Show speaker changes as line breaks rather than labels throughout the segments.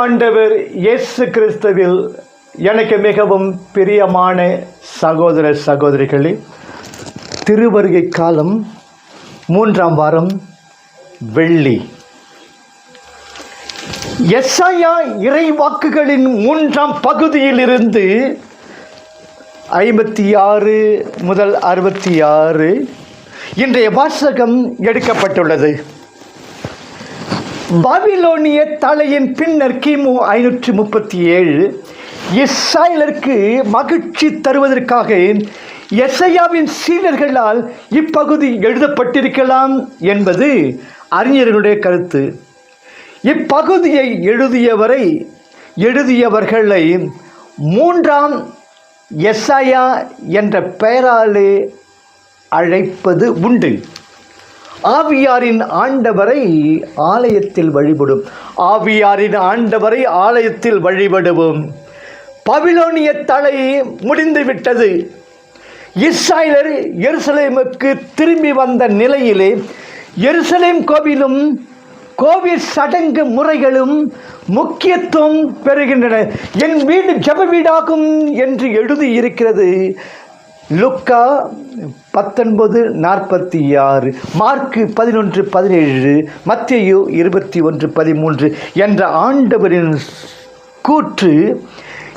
ஆண்டவர் இயேசு கிறிஸ்துவில் எனக்கு மிகவும் பிரியமான சகோதர சகோதரிகளே திருவருகை காலம் மூன்றாம் வாரம் வெள்ளி. எஸ்ஐயா இறைவாக்குகளின் மூன்றாம் பகுதியிலிருந்து ஐம்பத்தி ஆறு முதல் அறுபத்தி ஆறு இன்றைய வாசகம் எடுக்கப்பட்டுள்ளது. பாபிலோனிய தலையின் பின்னர் கிமு ஐநூற்றி முப்பத்தி ஏழு இஸ்ராயலருக்கு மகிழ்ச்சி தருவதற்காக எஸ்ஐயாவின் சீடர்களால் இப்பகுதி எழுதப்பட்டிருக்கலாம் என்பது அறிஞர்களுடைய கருத்து. இப்பகுதியை எழுதியவரை எழுதியவர்களை மூன்றாம் எஸ்ஐயா என்ற பெயராலே அழைப்பது உண்டு. ஆவியாரின் ஆண்டவரை ஆலயத்தில் வழிபடும். ஆவியாரின் ஆண்டவரை ஆலயத்தில் வழிபடுவோம். பவிலோனிய தலை முடிந்துவிட்டது இஸ்ராயலர் எருசலேமுக்கு திரும்பி வந்த நிலையிலே எருசலேம் கோவிலும் கோவில் சடங்கு முறைகளும் முக்கியத்துவம் பெறுகின்றன. என் வீடு ஜப வீடாகும் என்று எழுதி இருக்கிறது லுக்கா பத்தொன்பது நாற்பத்தி ஆறு மார்க்கு பதினொன்று பதினேழு மத்தியோ இருபத்தி ஒன்று பதிமூன்று என்ற ஆண்டவரின் கூற்று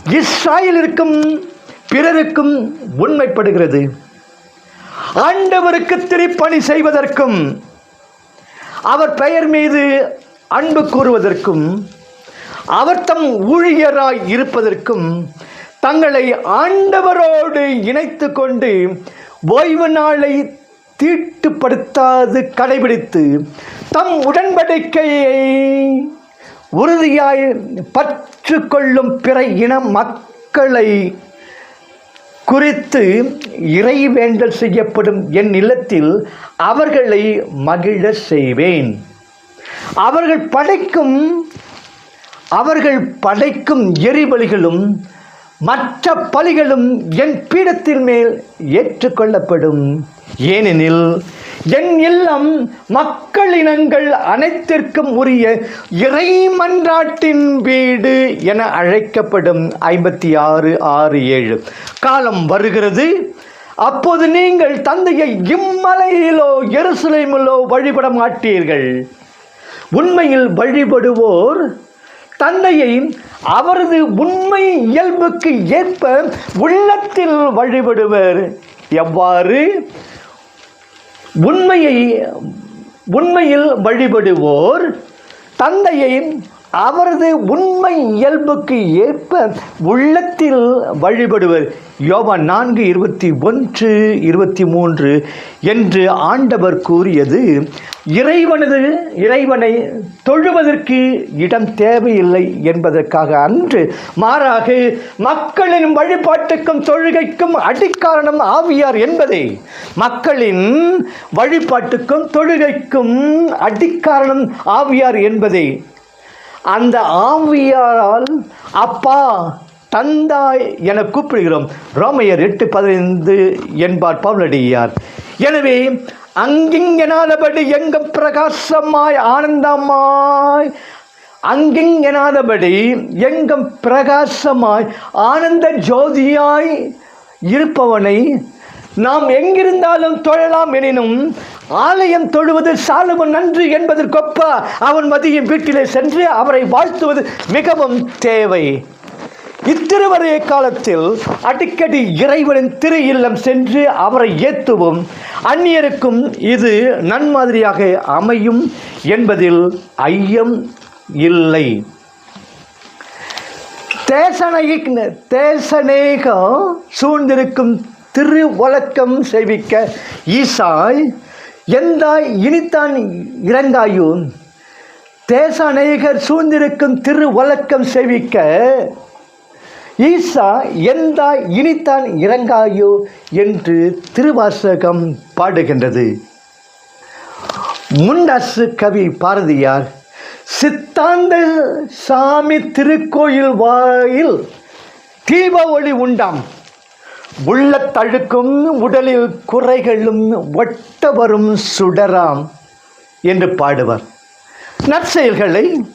இஸ்ராயலிற்கும் பிறருக்கும் உண்மைப்படுகிறது. ஆண்டவருக்கு திருப்பணி செய்வதற்கும் அவர் பெயர் மீது அன்பு கூறுவதற்கும் அவர் தம் ஊழியராய் இருப்பதற்கும் தங்களை ஆண்டவரோடு இணைத்து கொண்டு ஓய்வு நாளை தீட்டுப்படுத்தாது கடைபிடித்து தம் உடன்படிக்கையை உறுதியாய் பற்று கொள்ளும் பிற இன மக்களை குறித்து இறை வேண்டல் செய்யப்படும் என் இல்லத்தில் அவர்களை மகிழ செய்வேன். அவர்கள் படைக்கும் அவர்கள் படைக்கும் எரிபலிகளும் மற்ற பலிகளும் என் பீடத்தின் மேல் ஏற்றுக்கொள்ளப்படும். ஏனெனில் என் இல்லம் மக்கள் இனங்கள் அனைத்திற்கும் உரிய இறைமன்றாட்டின் வீடு என அழைக்கப்படும். ஐம்பத்தி ஆறு ஆறு ஏழு. காலம் வருகிறது. அப்போது நீங்கள் தந்தையை இம்மலையிலோ எருசலேமிலோ வழிபட மாட்டீர்கள். உண்மையில் வழிபடுவோர் தந்தையை அவரது உண்மை இயல்புக்கு ஏற்ப உள்ளத்தில் வழிபடுவர். எவ்வாறு? உண்மையை உண்மையில் வழிபடுவோர் தந்தையை அவரது உண்மை இயல்புக்கு ஏற்ப உள்ளத்தில் வழிபடுவர். யோவான் நான்கு இருபத்தி ஒன்று இருபத்தி மூன்று என்று ஆண்டவர் கூறியது இறைவனது இறைவனை தொழுவதற்கு இடம் தேவையில்லை என்பதற்காக அன்று மாறாக மக்களின் வழிபாட்டுக்கும் தொழுகைக்கும் அடிக்காரணம் ஆவியார் என்பதே. மக்களின் வழிபாட்டுக்கும் தொழுகைக்கும் அடிக்காரணம் ஆவியார் என்பதே. அந்த ஆவியாரால் அப்பா தந்தாய் என கூப்பிடுகிறோம். ரோமையர் எட்டு பதினைந்து என்பார் பவுலடியார். எனவே அங்கிங்கனாதபடி எங்கும் பிரகாசமாய் ஆனந்தமாய் அங்கிங்கனாதபடி எங்கும் பிரகாசமாய் ஆனந்த ஜோதியாய் இருப்பவனை நாம் எங்கிருந்தாலும் தொழலாம் எனினும் ஆலயம் தொழுவது சாலமன் நன்று என்பதற்கொப்ப அவன் மதியின் வீட்டிலே சென்று அவரை வாழ்த்துவது மிகவும் தேவை. இத்திருவரைய காலத்தில் அடிக்கடி இறைவனின் திரு இல்லம் சென்று அவரை ஏத்துவோம். அந்நியருக்கும் இது நன்மாதிரியாக அமையும் என்பதில் ஐயம் இல்லை. தேசனை தேசநேகம் சூழ்ந்திருக்கும் திரு வழக்கம் செய்விக்க ஈசாய் எந்தாய் இனித்தான் இறங்காயும் தேசாநேகர் சூழ்ந்திருக்கும் திரு வழக்கம் செவிக்க ஈசா எந்தாய் இனித்தான் இறங்காயோ என்று திருவாசகம் பாடுகின்றது. முண்டசு கவி பாரதியார் சித்தாந்த சாமி திருக்கோயில் வாயில் தீப ஒளி உண்டாம். உள்ள தழுக்கும் உடலில் குறைகளும் ஒட்ட வரும் சுடராம் என்று பாடுவார். நற்செயல்களை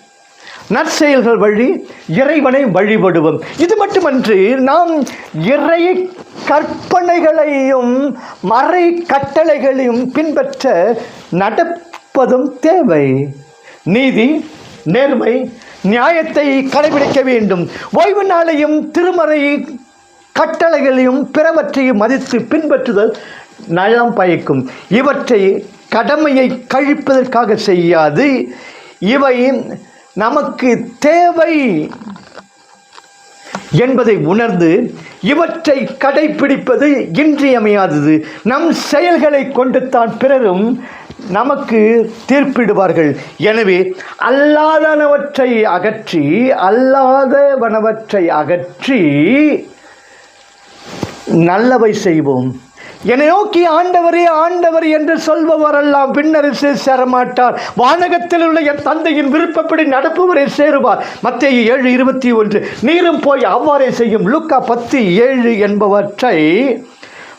நற்செயல்கள் வழி இறைவனை வழிபடுவோம். இது மட்டுமன்றி நாம் இறை கற்பனைகளையும் மறை கட்டளைகளையும் பின்பற்ற நடப்பதும் தேவை. நீதி நேர்மை நியாயத்தை கடைபிடிக்க வேண்டும். ஓய்வு நாளையும் திருமறை கட்டளைகளையும் பிறவற்றையும் மதித்து பின்பற்றுதல் நலம் பயக்கும். இவற்றை கடமையை கழிப்பதற்காக செய்யாது. இவை நமக்கு தேவை என்பதை உணர்ந்து இவற்றை கடைபிடிப்பது இன்றியமையாதது. நம் செயல்களை கொண்டு தான் பிறரும் நமக்கு தீர்ப்பிடுவார்கள். எனவே அல்லாதனவற்றை அகற்றி அல்லாதவனவற்றை அகற்றி நல்லவை செய்வோம். என்னை நோக்கி ஆண்டவரே ஆண்டவர் என்று சொல்பவரெல்லாம் பின்னரசு சேரமாட்டார். வானகத்தில் உள்ள என் தந்தையின் விருப்பப்படி நடப்பவரை சேருவார். மத்திய ஏழு இருபத்தி ஒன்று. நீரும் போய் அவ்வாறே செய்யும். லுக்கா பத்து ஏழு என்பவற்றை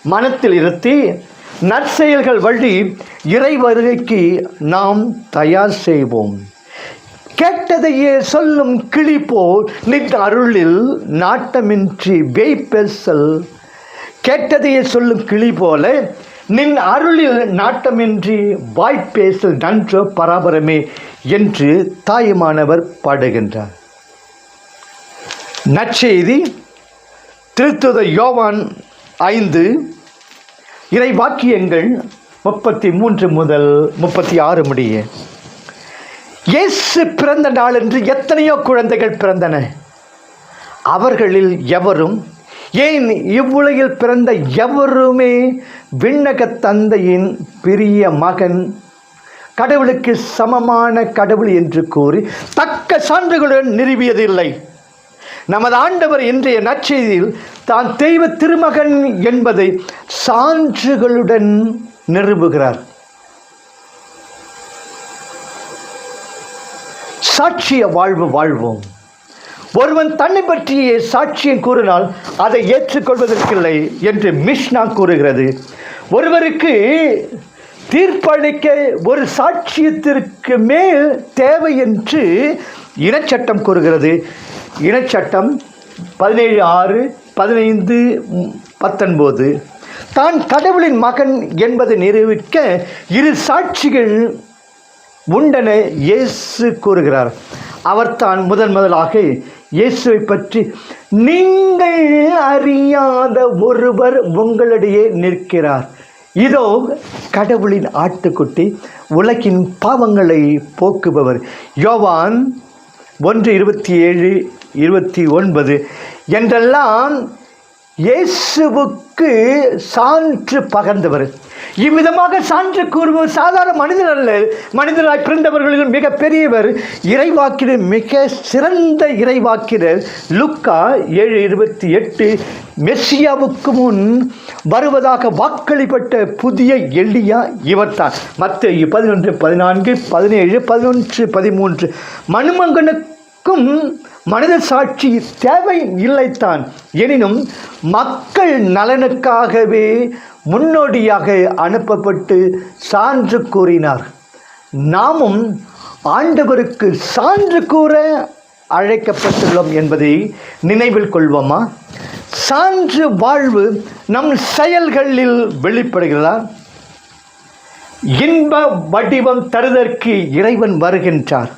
மனத்தில் இருத்தி நற்செயல்கள் வழி இறை வருகைக்கு நாம் தயார் செய்வோம். கேட்டதையே சொல்லும் கிளி போல் நின் அருளில் நாட்டமின்றி வேய்பெசல் கேட்டதையே சொல்லும் கிளி போல நின் அருளில் நாட்டமின்றி வாய்ப்பேசல் நன்றோ பராபரமே என்று தாயுமானவர் பாடுகின்றார். நற்செய்தி திருத்துத யோவான் ஐந்து இறை வாக்கியங்கள் முப்பத்தி மூன்று முதல் முப்பத்தி ஆறு முடிய. இயேசு பிறந்த நாளன்று எத்தனையோ குழந்தைகள் பிறந்தன. அவர்களில் எவரும் ஏன் இவ்வுலகில் பிறந்த எவருமே விண்ணக தந்தையின் பெரிய மகன் கடவுளுக்கு சமமான கடவுள் என்று கூறி தக்க சான்றுகளுடன் நிறுவியதில்லை. நமது ஆண்டவர் இன்றைய நற்செய்தியில் தான் தெய்வ திருமகன் என்பதை சான்றுகளுடன் நிறுவுகிறார். சாட்சிய வாழ்வு வாழ்வோம். ஒருவன் தன்னை பற்றிய சாட்சியம் கூறினால் அதை ஏற்றுக்கொள்வதற்கில்லை என்று மிஷ்னா கூறுகிறது. ஒருவருக்கு தீர்ப்பளிக்க ஒரு சாட்சியத்திற்கு மேல் தேவை என்று இனச்சட்டம் கூறுகிறது. இனச்சட்டம் பதினேழு ஆறு பதினைந்து பத்தொன்பது. தான் கடவுளின் மகன் என்பதை நிரூபிக்க இரு சாட்சிகள் உண்டென இயேசு கூறுகிறார். அவர்தான் முதன் முதலாக இயேசுவை பற்றி நீங்கள் அறியாத ஒருவர் உங்களிடையே நிற்கிறார். இதோ கடவுளின் ஆட்டுக்குட்டி உலகின் பாவங்களை போக்குபவர். யோவான் ஒன்று இருபத்தி ஏழு இருபத்தி ஒன்பது என்றெல்லாம் இயேசுவுக்கு சான்று பகர்ந்தவர். இவ்விதமாக சான்று கூறுவது சாதாரண மனிதர் அல்ல. மனிதராய் பிறந்தவர்களில் மிக பெரியவர் மிக சிறந்த இறைவாக்கினர். லுக்கா ஏழு இருபத்தி எட்டு மெஸ்ஸியாவுக்கு முன் வருவதாக வாக்களிப்பட்ட புதிய எள்ளியா இவர்தான். மற்ற பதினொன்று பதினான்கு பதினேழு பதினொன்று பதிமூன்று. மனுமங்கனுக்கும் மனித சாட்சி தேவை இல்லைத்தான் எனினும் மக்கள் நலனுக்காகவே முன்னோடியாக அனுப்பப்பட்டு சான்று கூறினார். நாமும் ஆண்டவருக்கு சான்று கூற அழைக்கப்பட்டுள்ளோம் என்பதை நினைவில் கொள்வோமா? சான்று வாழ்வு நம் செயல்களில் வெளிப்படுகிறதா? இன்ப வடிவம் தருதற்கு இறைவன் வருகின்றார்.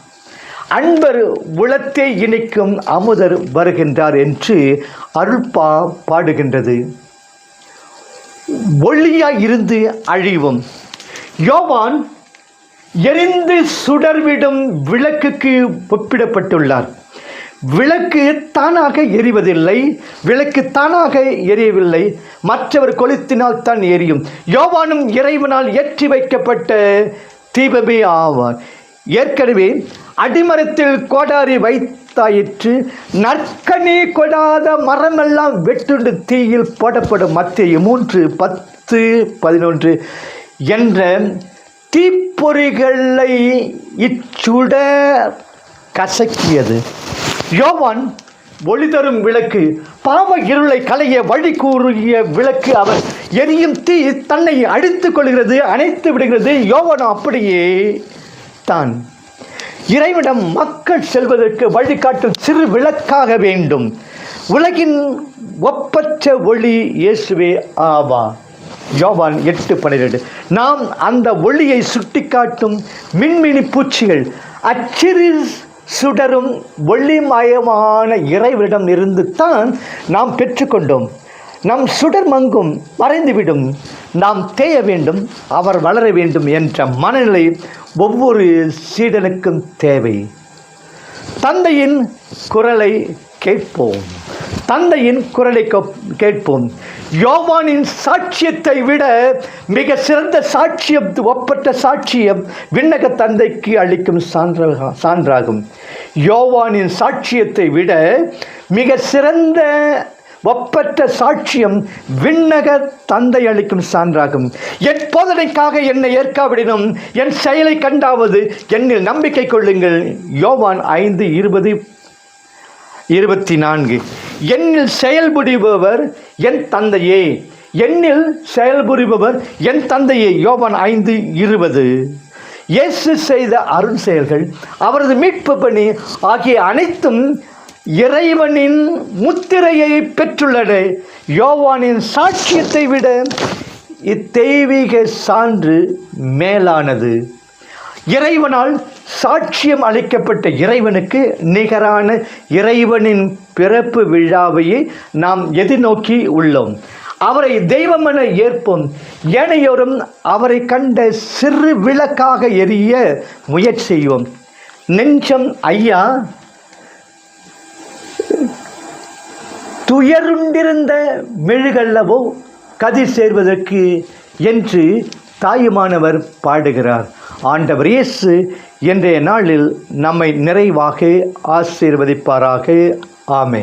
அன்பர் உளத்தை இணைக்கும் அமுதர் வருகின்றார் என்று அருள்பா பாடுகின்றது. ஒளியாய் இருந்து அழிவும். யோவான் எரிந்து சுடர்விடும் விளக்குக்கு ஒப்பிடப்பட்டுள்ளார். விளக்கு தானாக எரிவதில்லை விளக்கு தானாக எரியவில்லை மற்றவர் கொளுத்தினால் தான் எரியும். யோவானும் இறைவனால் ஏற்றி வைக்கப்பட்ட தீபமே ஆவார். ஏற்கனவே அடிமரத்தில் கோடாரி வைத்தாயிற்று நற்கனி கொடாத மரமெல்லாம் வெட்டுண்டு தீயில் போடப்படும் மத்திய மூன்று பத்து பதினொன்று என்ற தீப்பொறிகளை இச்சுட கசக்கியது. யோவான் ஒளி தரும் விளக்கு பாவ இருளை களைய வழி கூறிய விளக்கு அவர் எரியும் தீ தன்னை அடித்துக் கொள்கிறது அணைத்து விடுகிறது. யோவனம் அப்படியே தான் இறைவிடம் மக்கள் செல்வதற்கு வழிகாட்டும் சிறு விளக்காக வேண்டும். உலகின் ஒப்பற்ற ஒளி இயேசுவே ஆவா. யோவான் எட்டு பன்னிரெண்டு. நாம் அந்த ஒளியை சுட்டிக்காட்டும் மின்மினி பூச்சிகள் அச்சிறு சுடரும் ஒளிமயமான இறைவிடம் இருந்து தான் நாம் பெற்றுக்கொண்டோம். நம் சுடர் மங்கும் மறைந்துவிடும். நாம் தேய வேண்டும் அவர் வளர வேண்டும் என்ற மனநிலை ஒவ்வொரு சீடனுக்கும் தேவை. தந்தையின் குரலை கேட்போம். தந்தையின் குரலை கேட்போம். யோவானின் சாட்சியத்தை விட மிக சிறந்த சாட்சியம் ஒப்பற்ற சாட்சியம் விண்ணக தந்தைக்கு அளிக்கும் சான்றாக சான்றாகும். யோவானின் சாட்சியத்தை விட மிக சிறந்த ஒப்பற்ற சாட்சியம் விண்ணக தந்தை அளிக்கும் சான்றாகும். என் போதனைக்காக என்னை ஏற்காவிடனும் என் செயலை கண்டாவது என்னில் நம்பிக்கை கொள்ளுங்கள். யோவான் ஐந்து இருபது இருபத்தி நான்கு என்னில் செயல்புரிபவர் என் தந்தையே. என்னில் செயல்புரிபவர் என் தந்தையே. யோவான் ஐந்து இருபது. இயேசு செய்த அருண் செயல்கள் அவரது மீட்பு பணி ஆகிய அனைத்தும் இறைவனின் முத்திரையை பெற்றுள்ளது. யோவானின் சாட்சியத்தை விட இத்தெய்வீக சான்று மேலானது. இறைவனால் சாட்சியம் அளிக்கப்பட்ட இறைவனுக்கு நிகரான இறைவனின் பிறப்பு விழாவையே நாம் எதிர்நோக்கி உள்ளோம். அவரை தெய்வமென ஏற்போம். ஏனையோரும் அவரை கண்ட சிறு விளக்காக எரிய முயற்சி செய்வோம். நெஞ்சம் ஐயா துயருண்டிருந்த மெழுகல்லவோ கதிர் சேர்வதற்கு என்று தாயுமானவர் பாடுகிறார். ஆண்டவர் இயேசு இன்றைய நாளில் நம்மை நிறைவாக ஆசீர்வதிப்பாராக. ஆமே